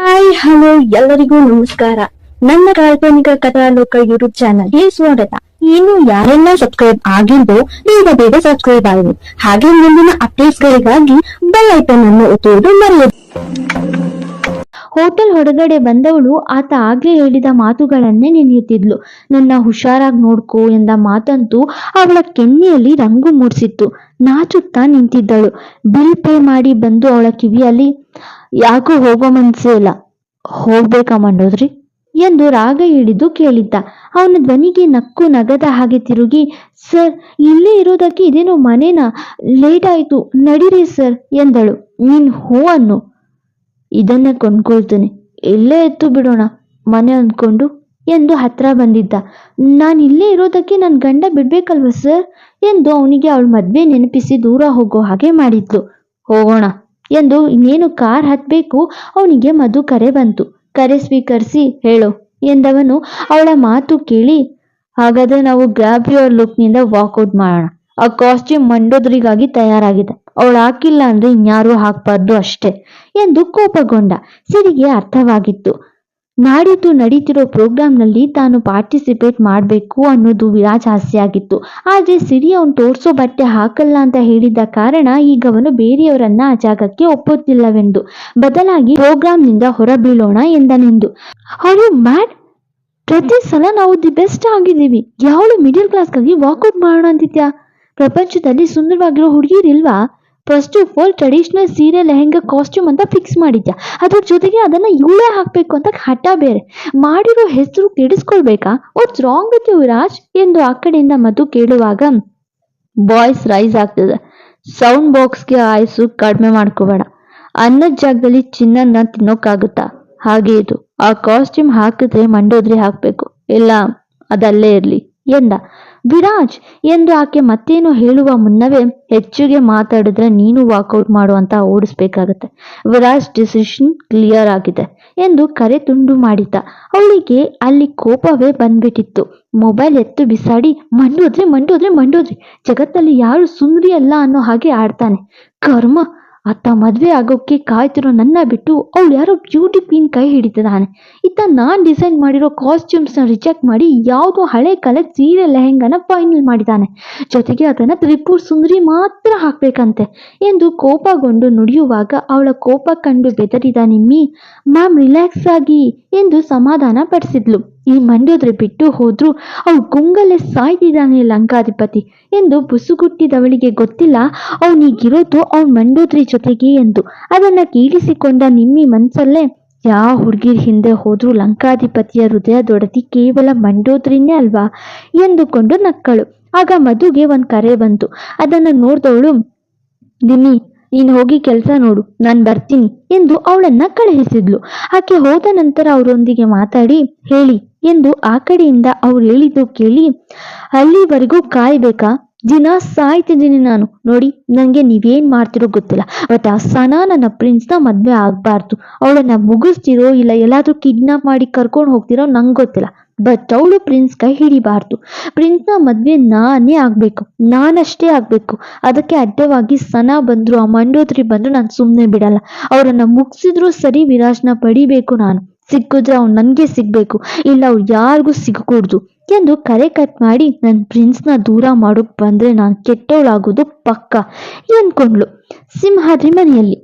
Hi, hello, ಎಲ್ಲರಿಗೂ ನಮಸ್ಕಾರ. ನನ್ನ ಕಾಲ್ಪನಿಕ ಕಥಾಲೋಕ ಯೂಟ್ಯೂಬ್ ಚಾನಲ್ಗೆ ಸ್ವಾಗತ. ಇನ್ನು ಯಾರೆಲ್ಲ ಸಬ್ಸ್ಕ್ರೈಬ್ ಆಗಿಲ್ವೋ, ಬೇಗ ಬೇಗ ಸಬ್ಸ್ಕ್ರೈಬ್ ಆಗಿ ಹಾಗೆ ಮುಂದಿನ ಅಪ್ಡೇಟ್ಸ್ ಗಳಿಗಾಗಿ ಬೆಲ್ ಐಕನ್ ಅನ್ನು ಒತ್ತುವುದು ಮರೆಯದು. ಹೋಟೆಲ್ ಹೊರಗಡೆ ಬಂದವಳು ಆತ ಆಗ್ಲೇ ಹೇಳಿದ ಮಾತುಗಳನ್ನೇ ನೆನೆಯುತ್ತಿದ್ಲು. ನನ್ನ ಹುಷಾರಾಗಿ ನೋಡ್ಕೋ ಎಂದ ಮಾತಂತೂ ಅವಳ ಕೆನ್ನೆಯಲ್ಲಿ ರಂಗು ಮೂಡಿಸಿತ್ತು. ನಾಚುತ್ತಾ ನಿಂತಿದ್ದಳು. ಬಿಲ್ ಪೇ ಮಾಡಿ ಬಂದು ಅವಳ ಕಿವಿಯಲ್ಲಿ ಯಾಕೋ ಹೋಗೋ ಮನ್ಸೇ ಇಲ್ಲ. ಹೋಗ್ಬೇಕಾ ಮಂಡೋದ್ರಿ? ಎಂದು ರಾಗ ಹಿಡಿದು ಕೇಳಿದ್ದ. ಅವನ ಧ್ವನಿಗೆ ನಕ್ಕು ನಗದ ಹಾಗೆ ತಿರುಗಿ, ಸರ್, ಇಲ್ಲೇ ಇರೋದಕ್ಕೆ ಇದೇನೋ ಮನೇನ? ಲೇಟ್ ಆಯ್ತು. ನಡೀರಿ ಸರ್, ಎಂದಳು. ನೀನ್ ಹೂ ಅನ್ನು? ಇದನ್ನೇ ಕೊಂಡ್ಕೊಳ್ತೇನೆ. ಇಲ್ಲೇ ಎತ್ತು ಬಿಡೋಣ, ಮನೆ ಅಂದ್ಕೊಂಡು ಎಂದು ಹತ್ರ ಬಂದಿದ್ದ. ನಾನು ಇಲ್ಲೇ ಇರೋದಕ್ಕೆ ನನ್ನ ಗಂಡ ಬಿಡ್ಬೇಕಲ್ವ ಸರ್? ಎಂದು ಅವನಿಗೆ ಅವಳ ಮದ್ವೆ ನೆನಪಿಸಿ ದೂರ ಹೋಗೋ ಹಾಗೆ ಮಾಡಿದ್ಲು. ಹೋಗೋಣ. ಎಂದು ಇನ್ನೇನು ಕಾರ್ ಹತ್ಬೇಕು? ಅವನಿಗೆ ಮಧು ಕರೆ ಬಂತು. ಕರೆ ಸ್ವೀಕರಿಸಿ ಹೇಳು ಎಂದವನು ಅವಳ ಮಾತು ಕೇಳಿ, ಹಾಗಾದ್ರೆ ನಾವು ಗ್ರಾಬ್ರಿಯರ್ ಲುಕ್ನಿಂದ ವಾಕೌಟ್ ಮಾಡೋಣ. ಆ ಕಾಸ್ಟ್ಯೂಮ್ ಮಂಡೋದ್ರಿಗಾಗಿ ತಯಾರಾಗಿದೆ. ಅವಳು ಹಾಕಿಲ್ಲ ಅಂದ್ರೆ ಇನ್ಯಾರೂ ಹಾಕ್ಬಾರ್ದು ಅಷ್ಟೇ ಎಂದು ಕೋಪಗೊಂಡ. ಸಿರಿಗೆ ಅರ್ಥವಾಗಿತ್ತು. ನಾಡಿದ್ದು ನಡೀತಿರೋ ಪ್ರೋಗ್ರಾಂನಲ್ಲಿ ತಾನು ಪಾರ್ಟಿಸಿಪೇಟ್ ಮಾಡಬೇಕು ಅನ್ನೋದು ವಿರಾಜ್ ಆಸೆಯಾಗಿತ್ತು ಆದ್ರೆ ಸಿರಿ ಅವನು ತೋರಿಸೋ ಬಟ್ಟೆ ಹಾಕಲ್ಲ ಅಂತ ಹೇಳಿದ ಕಾರಣ ಈಗ ಅವನು ಬೇರೆಯವರನ್ನ ಆ ಜಾಗಕ್ಕೆ ಒಪ್ಪುತ್ತಿಲ್ಲವೆಂದು. ಬದಲಾಗಿ ಪ್ರೋಗ್ರಾಂನಿಂದ ಹೊರಬೀಳೋಣ ಎಂದನೆಂದು. ಅವರು ಮ್ಯಾಡ್ ಪ್ರತಿ ಸಲ ನಾವು ದಿ ಬೆಸ್ಟ್ ಆಗಿದ್ದೀವಿ. ಯಾವಳು ಮಿಡಿಲ್ ಕ್ಲಾಸ್ಗಾಗಿ ವಾಕೌಟ್ ಮಾಡೋಣ ಅಂತಿದ್ಯಾ? ಪ್ರಪಂಚದಲ್ಲಿ ಸುಂದರವಾಗಿರೋ ಹುಡುಗಿರಿಲ್ವಾ? ಫಸ್ಟ್ ಆಫ್ ಆಲ್ ಟ್ರೆಡಿಷನಲ್ ಸೀರೆ ಲೆಹೆಂಗಾ ಕಾಸ್ಟ್ಯೂಮ್ ಅಂತ ಫಿಕ್ಸ್ ಮಾಡಿದ್ಯಾ ಅದ್ರ ಜೊತೆಗೆ ಅದನ್ನ ಇವಳೇ ಹಾಕ್ಬೇಕು ಅಂತ ಹಠ ಬೇರೆ. ಮಾಡಿರೋ ಹೆಸರು ಕೆಡಿಸ್ಕೊಳ್ಬೇಕಾ? What's wrong with you Raj ಎಂದು ಆ ಕಡೆಯಿಂದ ಮಧು ಕೇಳುವಾಗ ಬಾಯ್ಸ್ ರೈಸ್ ಆಗ್ತದೆ. ಸೌಂಡ್ ಬಾಕ್ಸ್ಗೆ ಆಯ್ಸು ಕಡಿಮೆ ಮಾಡ್ಕೋಬೇಡ. ಅನ್ನದ ಜಾಗದಲ್ಲಿ ಚಿನ್ನನ್ನ ತಿನ್ನೋಕ್ಕಾಗುತ್ತಾ? ಹಾಗೆ ಇದು. ಆ ಕಾಸ್ಟ್ಯೂಮ್ ಹಾಕಿದ್ರೆ ಮಂಡೋದ್ರಿ ಹಾಕ್ಬೇಕು. ಇಲ್ಲ, ಅದಲ್ಲೇ ಇರ್ಲಿ. ಎಂದ, ವಿರಾಜ್, ಎಂದು ಆಕೆ ಮತ್ತೇನು ಹೇಳುವ ಮುನ್ನವೇ ಹೆಚ್ಚಿಗೆ ಮಾತಾಡಿದ್ರೆ ನೀನು ವಾಕೌಟ್ ಮಾಡುವಂತ ಓಡಿಸ್ಬೇಕಾಗತ್ತೆ. ವಿರಾಜ್ ಡಿಸಿಷನ್ ಕ್ಲಿಯರ್ ಆಗಿದೆ ಎಂದು ಕರೆ ತುಂಡು ಮಾಡಿದ್ದ. ಅವಳಿಗೆ ಅಲ್ಲಿ ಕೋಪವೇ ಬಂದ್ಬಿಟ್ಟಿತ್ತು. ಮೊಬೈಲ್ ಎತ್ತು ಬಿಸಾಡಿ ಮಂಡೋದ್ರಿ ಮಂಡೋದ್ರಿ ಮಂಡೋದ್ರಿ ಜಗತ್ತಲ್ಲಿ ಯಾರು ಸುಂದ್ರಿ ಅಲ್ಲ ಅನ್ನೋ ಹಾಗೆ ಆಡ್ತಾನೆ. ಕರ್ಮ ಅತ್ತ ಮದುವೆ ಆಗೋಕ್ಕೆ ಕಾಯ್ತಿರೋ ನನ್ನ ಬಿಟ್ಟು ಅವಳು ಯಾರೋ ಬ್ಯೂಟಿ ಕ್ವೀನ್ ಕೈ ಹಿಡಿತಿದ್ದಾನೆ. ಇತ್ತ ನಾನು ಡಿಸೈನ್ ಮಾಡಿರೋ ಕಾಸ್ಟ್ಯೂಮ್ಸ್ನ ರಿಜೆಕ್ಟ್ ಮಾಡಿ ಯಾವುದೋ ಹಳೆ ಕಾಲದ ಸೀರೆ ಲೆಹೆಂಗನ ಫೈನಲ್ ಮಾಡಿದ್ದಾನೆ. ಜೊತೆಗೆ ಅದನ್ನ ತ್ರಿಪುರ್ ಸುಂದರಿ ಮಾತ್ರ ಹಾಕಬೇಕಂತೆ. ಎಂದು ಕೋಪಗೊಂಡು ನುಡಿಯುವಾಗ ಅವಳ ಕೋಪ ಕಂಡು ಬೆದರಿದ ನಿಮ್ಮಿ, ಮ್ಯಾಮ್ ರಿಲ್ಯಾಕ್ಸ್ ಆಗಿ, ಎಂದು ಸಮಾಧಾನ ಪಡಿಸಿದ್ಲು. ಈ ಮಂಡ್ಯೋದ್ರೆ ಬಿಟ್ಟು ಹೋದ್ರು ಅವಳು ಗುಂಗಲ್ಲೇ ಸಾಯ್ತಿದ್ದಾನೆ ಲಂಕಾಧಿಪತಿ. ಎಂದು ಬುಸುಗುಟ್ಟಿದವಳಿಗೆ ಗೊತ್ತಿಲ್ಲ, ಅವನಿಗಿರೋದು ಅವನ ಮಂಡೋದ್ರಿ ಜೊತೆಗೆ ಎಂದು. ಅದನ್ನ ಕೀಳಿಸಿಕೊಂಡ ನಿಮ್ಮಿ ಮನಸ್ಸಲ್ಲೇ ಯಾವ ಹುಡುಗಿರ್ ಹಿಂದೆ ಹೋದ್ರೂ ಲಂಕಾಧಿಪತಿಯ ಹೃದಯ ದೊಡತಿ ಕೇವಲ ಮಂಡೋದ್ರಿನೇ ಅಲ್ವಾ? ಎಂದುಕೊಂಡು ನಕ್ಕಳು. ಆಗ ಮಧುಗೆ ಒಂದ್ ಕರೆ ಬಂತು. ಅದನ್ನ ನೋಡ್ದವಳು, ನಿಮ್ಮಿ, ನೀನು ಹೋಗಿ ಕೆಲಸ ನೋಡು, ನಾನು ಬರ್ತೀನಿ ಎಂದು ಅವಳನ್ನ ಕಳುಹಿಸಿದ್ಲು. ಆಕೆ ಹೋದ ನಂತರ ಅವರೊಂದಿಗೆ ಮಾತಾಡಿ, ಹೇಳಿ ಎಂದು ಆ ಕಡೆಯಿಂದ ಅವ್ರು ಹೇಳಿದ್ದು ಕೇಳಿ, ಅಲ್ಲಿವರೆಗೂ ಕಾಯ್ಬೇಕಾ? ದಿನ ಸಾಯ್ತಿದ್ದೀನಿ ನಾನು. ನೋಡಿ ನನಗೆ ನೀವೇನ್ ಮಾಡ್ತಿರೋ ಗೊತ್ತಿಲ್ಲ. ಬಟ್ ಆ ಸನ ನನ್ನ ಪ್ರಿನ್ಸ್ನ ಮದ್ವೆ ಆಗ್ಬಾರ್ದು. ಅವಳನ್ನ ಮುಗಿಸ್ತಿರೋ ಇಲ್ಲ, ಎಲ್ಲಾದ್ರೂ ಕಿಡ್ನಾಪ್ ಮಾಡಿ ಕರ್ಕೊಂಡು ಹೋಗ್ತಿರೋ ನಂಗೆ ಗೊತ್ತಿಲ್ಲ. ಬಟ್ ಅವಳು ಪ್ರಿನ್ಸ್ ಕೈ ಹಿಡಿಬಾರ್ದು. ಪ್ರಿನ್ಸ್ನ ಮದ್ವೆ ನಾನೇ ಆಗ್ಬೇಕು. ನಾನಷ್ಟೇ ಆಗ್ಬೇಕು. ಅದಕ್ಕೆ ಅಡ್ಡವಾಗಿ ಸನ ಬಂದ್ರು, ಆ ಮಂಡೋದ್ರಿ ಬಂದ್ರು ನಾನು ಸುಮ್ಮನೆ ಬಿಡಲ್ಲ. ಅವರನ್ನ ಮುಗಿಸಿದ್ರು ಸರಿ ವಿರಾಜ್ನ ಪಡಿಬೇಕು ನಾನು. ಸಿಕ್ಕಿದ್ರೆ ಅವ್ನು ನನಗೆ ಸಿಗ್ಬೇಕು. ಇಲ್ಲ ಅವ್ರು ಯಾರಿಗೂ ಸಿಗಕೂಡ್ದು. ಎಂದು ಕರೆ ಕಟ್ ಮಾಡಿ ನನ್ನ ಪ್ರಿನ್ಸ್ನ ದೂರ ಮಾಡೋಕ್ ಬಂದರೆ ನಾನು ಕೆಟ್ಟವಳಾಗೋದು ಪಕ್ಕ, ಎಂದ್ಕೊಂಡ್ಳು ಸಿಂಹಾದ್ರಿ ಮನೆಯಲ್ಲಿ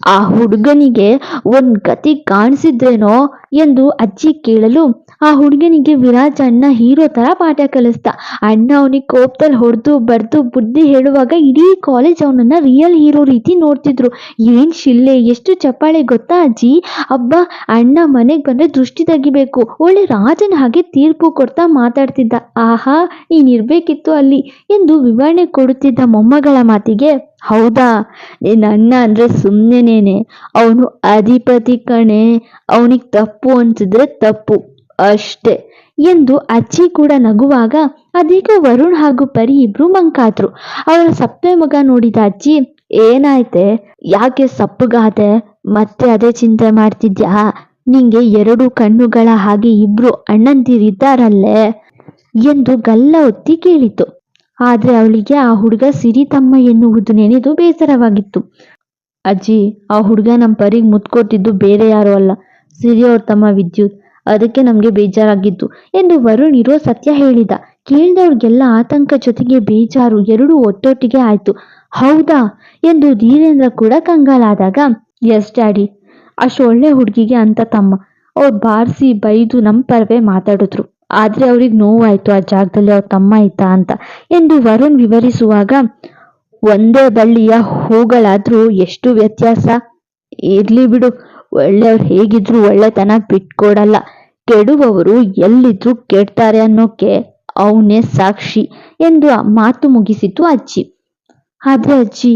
ಆ ಹುಡುಗನಿಗೆ ಒಂದು ಗತಿ ಕಾಣಿಸಿದ್ರೇನೋ ಎಂದು ಅಜ್ಜಿ ಕೇಳಲು ಆ ಹುಡುಗನಿಗೆ ವಿರಾಜ್ ಅಣ್ಣ ಹೀರೋ ತರ ಪಾಠ ಕಲಿಸ್ದ ಅಣ್ಣ ಅವನಿಗೆ ಕೋಪದಲ್ಲಿ ಹೊಡೆದು ಬರ್ದು ಬುದ್ಧಿ ಹೇಳುವಾಗ ಇಡೀ ಕಾಲೇಜ್ ಅವನನ್ನ ರಿಯಲ್ ಹೀರೋ ರೀತಿ ನೋಡ್ತಿದ್ರು. ಏನ್ ಶಿಲ್ಲೆ ಎಷ್ಟು ಚಪ್ಪಾಳೆ ಗೊತ್ತಾ ಅಜ್ಜಿ? ಅಬ್ಬ, ಅಣ್ಣ ಮನೆಗೆ ಬಂದ್ರೆ ದೃಷ್ಟಿ ತೆಗಿಬೇಕು. ಒಳ್ಳೆ ರಾಜನ ಹಾಗೆ ತೀರ್ಪು ಕೊಡ್ತಾ ಮಾತಾಡ್ತಿದ್ದ. ಆಹಾ, ನೀನಿರ್ಬೇಕಿತ್ತು ಅಲ್ಲಿ ಎಂದು ವಿವರಣೆ ಕೊಡುತ್ತಿದ್ದ ಮೊಮ್ಮಗಳ ಮಾತಿಗೆ, ಹೌದಾ? ನಿನ್ನ ಅಣ್ಣ ಅಂದ್ರೆ ಸುಮ್ಮನೆನೇನೆ ಅವನು ಅಧಿಪತಿ ಕಣೆ. ಅವನಿಗೆ ತಪ್ಪು ಅನ್ಸಿದ್ರೆ ತಪ್ಪು, ಅಷ್ಟೇ ಎಂದು ಅಜ್ಜಿ ಕೂಡ ನಗುವಾಗ ಅದೀಗ ವರುಣ್ ಹಾಗೂ ಪರಿ ಇಬ್ರು ಮಂಕಾದ್ರು. ಅವರ ಸಪ್ಪೆ ಮಗ ನೋಡಿದ ಅಜ್ಜಿ, ಏನಾಯ್ತೆ? ಯಾಕೆ ಸಪ್ಪಗಾದೆ? ಮತ್ತೆ ಅದೇ ಚಿಂತೆ ಮಾಡ್ತಿದ್ಯಾ? ನಿಂಗೆ ಎರಡು ಕಣ್ಣುಗಳ ಹಾಗೆ ಇಬ್ರು ಅಣ್ಣಂದಿರಿದ್ದಾರಲ್ಲೇ? ಎಂದು ಗಲ್ಲ ಒತ್ತಿ ಕೇಳಿತು. ಆದ್ರೆ ಅವಳಿಗೆ ಆ ಹುಡುಗ ಸಿರಿ ತಮ್ಮ ಎನ್ನುವುದು ನೆನೆದು ಬೇಸರವಾಗಿತ್ತು. ಅಜ್ಜಿ, ಆ ಹುಡುಗ ನಮ್ಮ ಪರಿಗೆ ಮುತ್ಕೊಟ್ಟಿದ್ದು ಬೇರೆ ಯಾರು ಅಲ್ಲ. ಸಿರಿ ಅವ್ರ ತಮ್ಮ ವಿದ್ಯುತ್. ಅದಕ್ಕೆ ನಮಗೆ ಬೇಜಾರಾಗಿದ್ದು ಎಂದು ವರುಣ್ ಇರೋ ಸತ್ಯ ಹೇಳಿದ. ಕೇಳಿದವ್ರಿಗೆಲ್ಲ ಆತಂಕ ಜೊತೆಗೆ ಬೇಜಾರು ಎರಡು ಒಟ್ಟೊಟ್ಟಿಗೆ ಆಯ್ತು. ಹೌದಾ? ಎಂದು ಧೀರೇಂದ್ರ ಕೂಡ ಕಂಗಾಲಾದಾಗ ಎಸ್ ಡ್ಯಾಡಿ ಅಷ್ಟು ಒಳ್ಳೆ ಹುಡುಗಿಗೆ ಅಂತ ತಮ್ಮ. ಅವ್ರು ಬಾರಿಸಿ ಬೈದು ನಮ್ಮ ಪರವೇ ಮಾತಾಡಿದ್ರು. ಆದ್ರೆ ಅವ್ರಿಗೆ ನೋವಾಯ್ತು ಆ ಜಾಗದಲ್ಲಿ ಅವ್ರ ತಮ್ಮ ಇದ್ದ ಅಂತ ಎಂದು ವರುಣ್ ವಿವರಿಸುವಾಗ, ಒಂದೇ ಬಳ್ಳಿಯ ಹೂಗಳಾದ್ರೂ ಎಷ್ಟು ವ್ಯತ್ಯಾಸ? ಇರ್ಲಿ ಬಿಡು. ಒಳ್ಳೆಯವ್ರು ಹೇಗಿದ್ರು ಒಳ್ಳೆತನ ಬಿಟ್ಕೊಡಲ್ಲ. ಕೆಡುವವರು ಎಲ್ಲಿದ್ರು ಕೆಡ್ತಾರೆ ಅನ್ನೋಕೆ ಅವನೇ ಸಾಕ್ಷಿ ಎಂದು ಮಾತು ಮುಗಿಸಿತು ಅಜ್ಜಿ. ಆದ್ರೆ ಅಜ್ಜಿ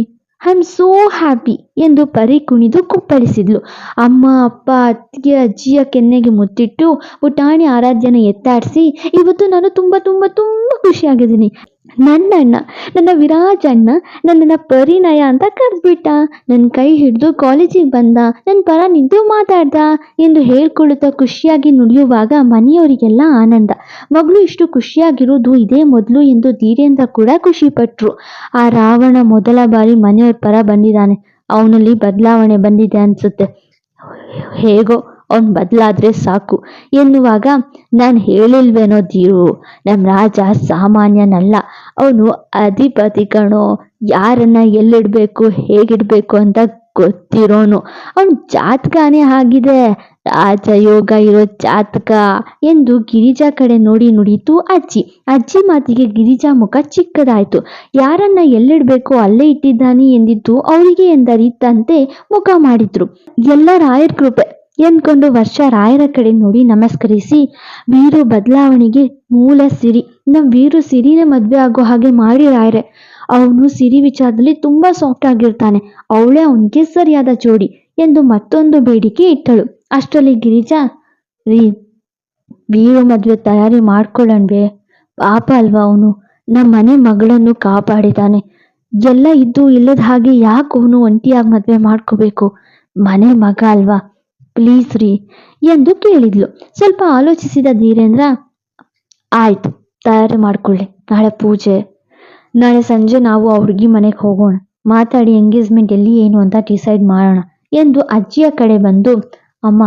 ಐ ಆಮ್ ಸೋ ಹ್ಯಾಪಿ ಎಂದು ಪರಿ ಕುಣಿದು ಕುಪ್ಪಳಿಸಿದ್ಲು. ಅಮ್ಮ, ಅಪ್ಪ, ಅತ್ತಿಗೆ, ಅಜ್ಜಿಯ ಕೆನ್ನೆಗೆ ಮುತ್ತಿಟ್ಟು ಪುಟಾಣಿ ಆರಾಧ್ಯನ ಎತ್ತಾಡಿಸಿ, ಇವತ್ತು ನಾನು ತುಂಬ ತುಂಬ ತುಂಬ ಖುಷಿಯಾಗಿದ್ದೀನಿ. ನನ್ನ ಅಣ್ಣ ನನ್ನ ವಿರಾಜ್ ಅಣ್ಣ ನನ್ನನ್ನು ಪರಿನಯ ಅಂತ ಕರೆದ್ಬಿಟ್ಟ. ನನ್ನ ಕೈ ಹಿಡಿದು ಕಾಲೇಜಿಗೆ ಬಂದ ನನ್ನ ಪರ ನಿಂತು ಮಾತಾಡ್ದ ಎಂದು ಹೇಳ್ಕೊಳ್ಳುತ್ತಾ ಖುಷಿಯಾಗಿ ನುಡಿಯುವಾಗ ಮನೆಯವರಿಗೆಲ್ಲ ಆನಂದ. ಮಗಳು ಇಷ್ಟು ಖುಷಿಯಾಗಿರೋದು ಇದೇ ಮೊದಲು ಎಂದು ಧೀರೇಂದ್ರ ಕೂಡ ಖುಷಿಪಟ್ರು. ಆ ರಾವಣ ಮೊದಲ ಬಾರಿ ಮನೆಯವ್ರ ಪರ ಬಂದಿದ್ದಾನೆ. ಅವನಲ್ಲಿ ಬದಲಾವಣೆ ಬಂದಿದೆ ಅನ್ಸುತ್ತೆ. ಹೇಗೋ ಅವನು ಬದಲಾದ್ರೆ ಸಾಕು. ಎನ್ನುವಾಗ ನಾನು ಹೇಳಿಲ್ವೇನೋ ದೀರು. ನಮ್ಮ ರಾಜ ಸಾಮಾನ್ಯನಲ್ಲ. ಅವನು ಅಧಿಪತಿ ಯಾರನ್ನ ಎಲ್ಲಿಡ್ಬೇಕು, ಹೇಗಿಡ್ಬೇಕು ಅಂತ ಗೊತ್ತಿರೋನು. ಅವನ ಜಾತಕನೇ ಆಗಿದೆ. ರಾಜಯೋಗ ಇರೋ ಜಾತಕ ಎಂದು ಗಿರಿಜಾ ಕಡೆ ನೋಡಿ ನುಡಿತು ಅಜ್ಜಿ. ಅಜ್ಜಿ ಮಾತಿಗೆ ಗಿರಿಜಾ ಮುಖ ಚಿಕ್ಕದಾಯ್ತು. ಯಾರನ್ನ ಎಲ್ಲಿಡ್ಬೇಕು ಅಲ್ಲೇ ಇಟ್ಟಿದ್ದಾನೆ ಎಂದಿದ್ದು ಅವರಿಗೆ ಎಂದರಿತಂತೆ ಮುಖ ಮಾಡಿದ್ರು. ಎಲ್ಲ ರಾಯರ್ ಕೃಪೆ. ಎಂದ್ಕೊಂಡು ವರ್ಷ ರಾಯರ ಕಡೆ ನೋಡಿ ನಮಸ್ಕರಿಸಿ, ವೀರು ಬದಲಾವಣೆಗೆ ಮೂಲ ಸಿರಿ. ನಮ್ಮ ವೀರು ಸಿರಿನೇ ಮದುವೆ ಆಗೋ ಹಾಗೆ ಮಾಡಿ ರಾಯರೆ. ಅವನು ಸಿರಿ ವಿಚಾರದಲ್ಲಿ ತುಂಬಾ ಸಾಫ್ಟ್ ಆಗಿರ್ತಾನೆ. ಅವಳೇ ಅವನಿಗೆ ಸರಿಯಾದ ಜೋಡಿ ಎಂದು ಮತ್ತೊಂದು ಬೇಡಿಕೆ ಇಟ್ಟಳು. ಅಷ್ಟರಲ್ಲಿ ಗಿರಿಜಾ, ರೀ, ವೀರು ಮದುವೆ ತಯಾರಿ ಮಾಡ್ಕೊಳ್ಳಣ್ವೆ ಪಾಪ ಅಲ್ವಾ ಅವನು? ನಮ್ಮ ಮನೆ ಮಗಳನ್ನು ಕಾಪಾಡಿದಾನೆ. ಎಲ್ಲ ಇದ್ದು ಇಲ್ಲದ ಹಾಗೆ ಯಾಕೆ ಅವನು ಒಂಟಿಯಾಗಿ ಮದ್ವೆ ಮಾಡ್ಕೋಬೇಕು? ಮನೆ ಮಗ ಅಲ್ವಾ? ಪ್ಲೀಸ್ ರೀ ಎಂದು ಕೇಳಿದ್ಲು. ಸ್ವಲ್ಪ ಆಲೋಚಿಸಿದ ಧೀರೇಂದ್ರ, ಆಯ್ತು, ತಯಾರಿ ಮಾಡ್ಕೊಳ್ಳಿ, ನಾಳೆ ಪೂಜೆ. ನಾಳೆ ಸಂಜೆ ನಾವು ಆ ಹುಡುಗಿ ಮನೆಗೆ ಹೋಗೋಣ. ಮಾತಾಡಿ ಎಂಗೇಜ್ಮೆಂಟ್ ಎಲ್ಲಿ ಏನು ಅಂತ ಡಿಸೈಡ್ ಮಾಡೋಣ ಎಂದು ಅಜ್ಜಿಯ ಕಡೆ ಬಂದು, ಅಮ್ಮ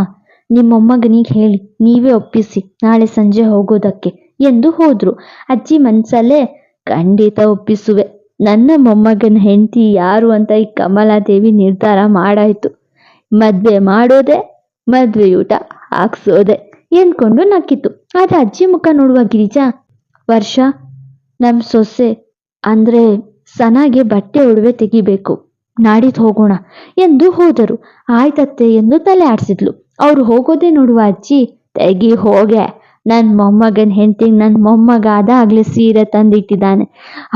ನಿಮ್ಮೊಮ್ಮಗನಿಗೆ ಹೇಳಿ, ನೀವೇ ಒಪ್ಪಿಸಿ, ನಾಳೆ ಸಂಜೆ ಹೋಗೋದಕ್ಕೆ ಎಂದು ಹೋದ್ರು. ಅಜ್ಜಿ ಮನ್ಸಲ್ಲೇ, ಖಂಡಿತ ಒಪ್ಪಿಸುವೆ. ನನ್ನ ಮೊಮ್ಮಗನ ಹೆಂಡತಿ ಯಾರು ಅಂತ ಈ ಕಮಲಾದೇವಿ ನಿರ್ಧಾರ ಮಾಡಾಯ್ತು. ಮದ್ವೆ ಮಾಡೋದೆ ಮದ್ವೆಯೂಟ ಹಾಕ್ಸೋದೆ ಎಂದ್ಕೊಂಡು ನಕ್ಕಿತು ಆದ್ರೆ ಅಜ್ಜಿ ಮುಖ ನೋಡುವ ಗಿರಿಜಾ, ವರ್ಷ, ನಮ್ ಸೊಸೆ ಅಂದ್ರೆ ಸನಾಗೆ ಬಟ್ಟೆ ಒಡವೆ ತೆಗಿಬೇಕು, ನಾಡಿದ್ ಹೋಗೋಣ ಎಂದು ಹೋದರು. ಆಯ್ತತ್ತೆ ಎಂದು ತಲೆ ಆಡ್ಸಿದ್ಲು. ಅವ್ರು ಹೋಗೋದೇ ನೋಡುವ ಅಜ್ಜಿ, ತೆಗಿ ಹೋಗೆ. ನನ್ನ ಮೊಮ್ಮಗನ ಹೆಂಡತಿ ನನ್ನ ಮೊಮ್ಮಗ ಅದಾಗ್ಲೇ ಸೀರೆ ತಂದಿಟ್ಟಿದ್ದಾನೆ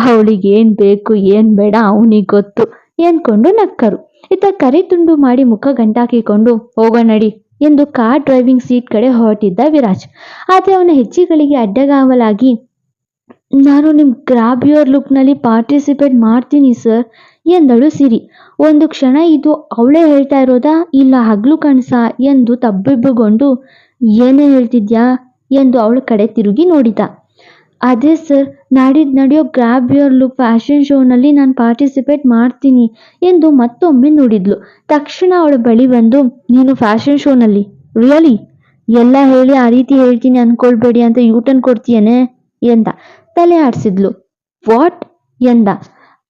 ಅವಳಿಗೆ ಏನ್ ಬೇಕು, ಏನ್ ಬೇಡ ಅವನಿಗೆ ಗೊತ್ತು ಎಂದ್ಕೊಂಡು ನಕ್ಕರು. ಇತ್ತ ಕರಿ ತುಂಡು ಮಾಡಿ ಮುಖ ಗಂಟಾಕಿಕೊಂಡು ಹೋಗೋಣ ನಡಿ ಎಂದು ಕಾರ್ ಡ್ರೈವಿಂಗ್ ಸೀಟ್ ಕಡೆ ಹೊರಟಿದ್ದ ವಿರಾಜ್. ಆದರೆ ಅವನ ಹೆಜ್ಜೆಗಳಿಗೆ ಅಡ್ಡಗಾವಲಾಗಿ, ನಾನು ನಿಮ್ಮ ಗ್ರಾಬ್ ಯುವರ್ ಲುಕ್ನಲ್ಲಿ ಪಾರ್ಟಿಸಿಪೇಟ್ ಮಾಡ್ತೀನಿ ಸರ್ ಎಂದಳು ಸಿರಿ. ಒಂದು ಕ್ಷಣ ಇದು ಅವಳೇ ಹೇಳ್ತಾ ಇರೋದಾ? ಇಲ್ಲ, ಹಗ್ಲು ಕಣ್ಸ? ಎಂದು ತಬ್ಬಿಬ್ಬುಗೊಂಡು, ಏನೇ ಹೇಳ್ತಿದ್ಯಾ? ಎಂದು ಅವಳ ಕಡೆ ತಿರುಗಿ ನೋಡಿದ. ಅದೇ ಸರ್ ನಾಡಿದ್ದು ನಡೆಯೋ ಗ್ರಾಬ್ ಯುವರ್ ಫ್ಯಾಷನ್ ಶೋನಲ್ಲಿ ನಾನು ಪಾರ್ಟಿಸಿಪೇಟ್ ಮಾಡ್ತೀನಿ ಎಂದು ಮತ್ತೊಮ್ಮೆ ನುಡಿದ್ಲು. ತಕ್ಷಣ ಅವಳ ಬಳಿ ಬಂದು, ನೀನು ಫ್ಯಾಷನ್ ಶೋನಲ್ಲಿ ರಿಯಲಿ ಎಲ್ಲ ಹೇಳಿ, ಆ ರೀತಿ ಹೇಳ್ತೀನಿ ಅನ್ಕೊಳ್ಬೇಡಿ ಅಂತ ಯೂಟರ್ನ್ ಕೊಡ್ತೀಯನೆ? ಎಂದ. ತಲೆ ಆಡಿಸಿದ್ಲು. ವಾಟ್ ಎಂದ.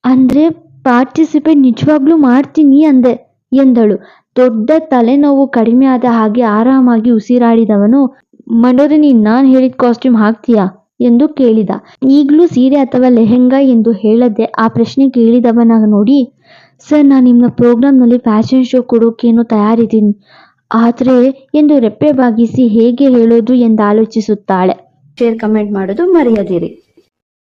ಅಂದ್ರೆ ಪಾರ್ಟಿಸಿಪೇಟ್ ನಿಜವಾಗ್ಲೂ ಮಾಡ್ತೀನಿ ಅಂದೆ, ಎಂದಳು. ದೊಡ್ಡ ತಲೆನೋವು ಕಡಿಮೆ ಆದ ಹಾಗೆ ಆರಾಮಾಗಿ ಉಸಿರಾಡಿದವನು. ಮನೋರಿನಿ ನಾನು ಹೇಳಿದ ಕಾಸ್ಟ್ಯೂಮ್ ಹಾಕ್ತೀಯಾ? ಎಂದು ಕೇಳಿದ. ಈಗಲೂ ಸೀರೆ ಅಥವಾ ಲೆಹೆಂಗಾ ಎಂದು ಹೇಳದೆ ಆ ಪ್ರಶ್ನೆ ಕೇಳಿದವನ ನೋಡಿ, ಸರ್, ನಾನು ನಿಮ್ಮ ಪ್ರೋಗ್ರಾಮ್ನಲ್ಲಿ ಫ್ಯಾಷನ್ ಶೋ ಕೊಡೋಕೇನೋ ತಯಾರಿದ್ದೀನಿ. ಆದರೆ, ಎಂದು ರೆಪ್ಪೆ ಬಾಗಿಸಿ ಹೇಗೆ ಹೇಳೋದು ಎಂದು ಆಲೋಚಿಸುತ್ತಾಳೆ. ಶೇರ್ ಕಮೆಂಟ್ ಮಾಡೋದು ಮರೆಯದಿರಿ.